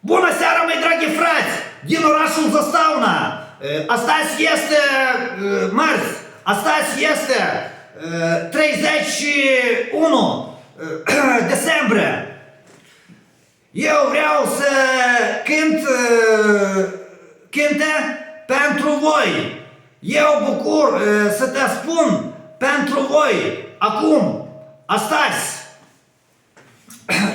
Bună seara, mai dragi frați! Din orașul Zastavna, eh, astăzi este eh, marți, astăzi este eh, 31 eh, decembrie. Eu vreau să cânt eh, cânte pentru voi. Eu bucur eh, să te spun pentru voi acum, astăzi.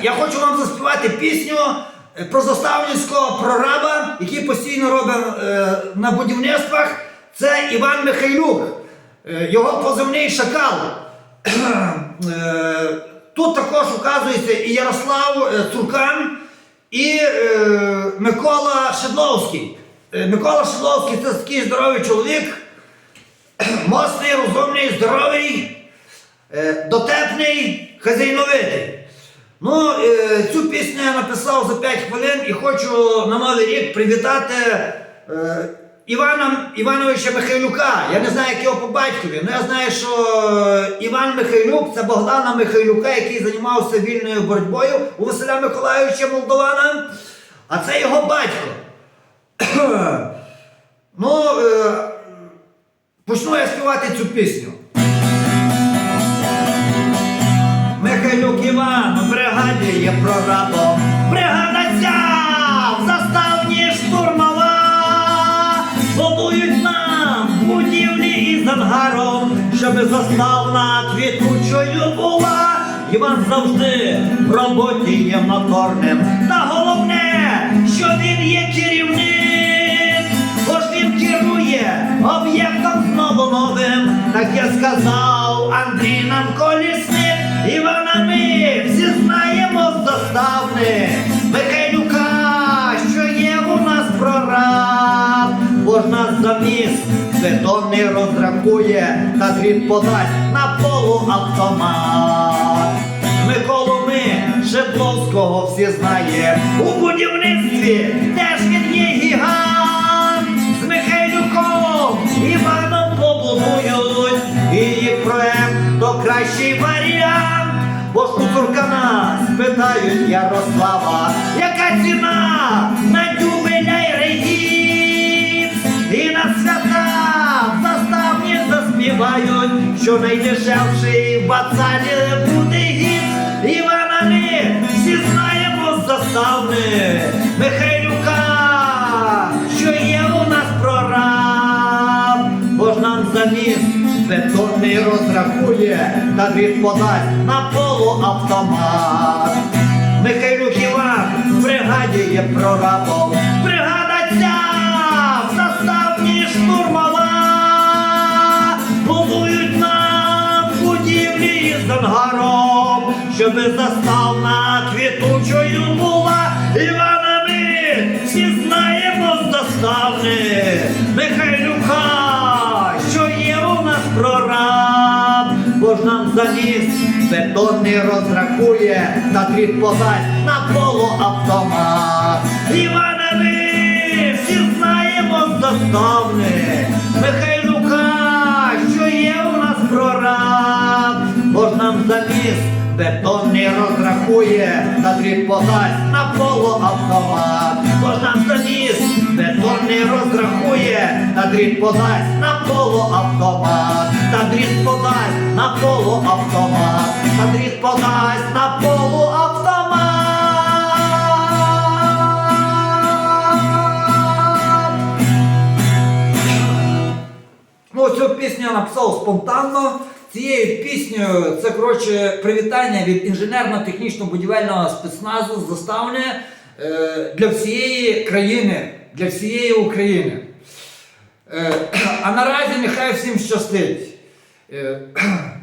Я хочу вам заспівати пісню е, про заставницького прораба, який постійно робить е, на будівництвах. Це Іван Михайлюк. Е, його позивний шакал. Е, тут також указується і Ярослав е, Цуркан, і е, Микола Шедловський. Е, Микола Шедловський це такий здоровий чоловік, моцний, розумний, здоровий, е, дотепний, хазяйновитий. Ну, е, цю пісню я написав за 5 хвилин і хочу на Новий рік привітати е, Івана Івановича Михайлюка. Я не знаю, як його по батькові, але я знаю, що е, Іван Михайлюк це Богдана Михайлюка, який займався вільною боротьбою у Василя Миколайовича Молдована, а це його батько. ну, почну я співати цю пісню. Михайлюк Іван у бригаді є прорабом. В заставні штурмова. Будують нам будівлі із ангаром, щоби заставна квітучою була. Іван завжди в роботі є моторним. Та головне, що він є керівник, бо ж він керує об'єктом знову новим. Так я сказав заміс бетонний розрахує та дріт подасть на полуавтомат. Миколу ми Шедловського всі знає. У будівництві теж він є гігант. З Михайлюком Іваном побудують. І їх проект то кращий варіант. Бо ж у Туркана спитають Ярослава, що найдешевший в бацалі буде гід. Івана ми всі знаємо з заставни Михайлюка, що є у нас прораб, бо ж нам заміс бетонний розрахує та дріт подасть на полуавтомат. Михайлюк Іван в бригаді є прорабом. Ангаром, щоби заставна квітучою була. Івана ми всі знаємо з заставни Михайлюка, що є у нас прораб, бо ж нам заніс бетонний розрахує та дріт подасть на полуавтомат. Івана ми всі знаємо з заставни Михайлюка, розрахує та дріт подасть на полуавтомат. Бо ж нам заніс бетонний розрахує та дріт подасть на полуавтомат. Та дріт подасть на полуавтомат. Та дріт подасть на полуавтомат. Ну, цю пісню я написав спонтанно. Цією піснею це коротше привітання від інженерно-технічно-будівельного спецназу заставлення е, для всієї країни, для всієї України. Е, а наразі нехай всім щастить. Е,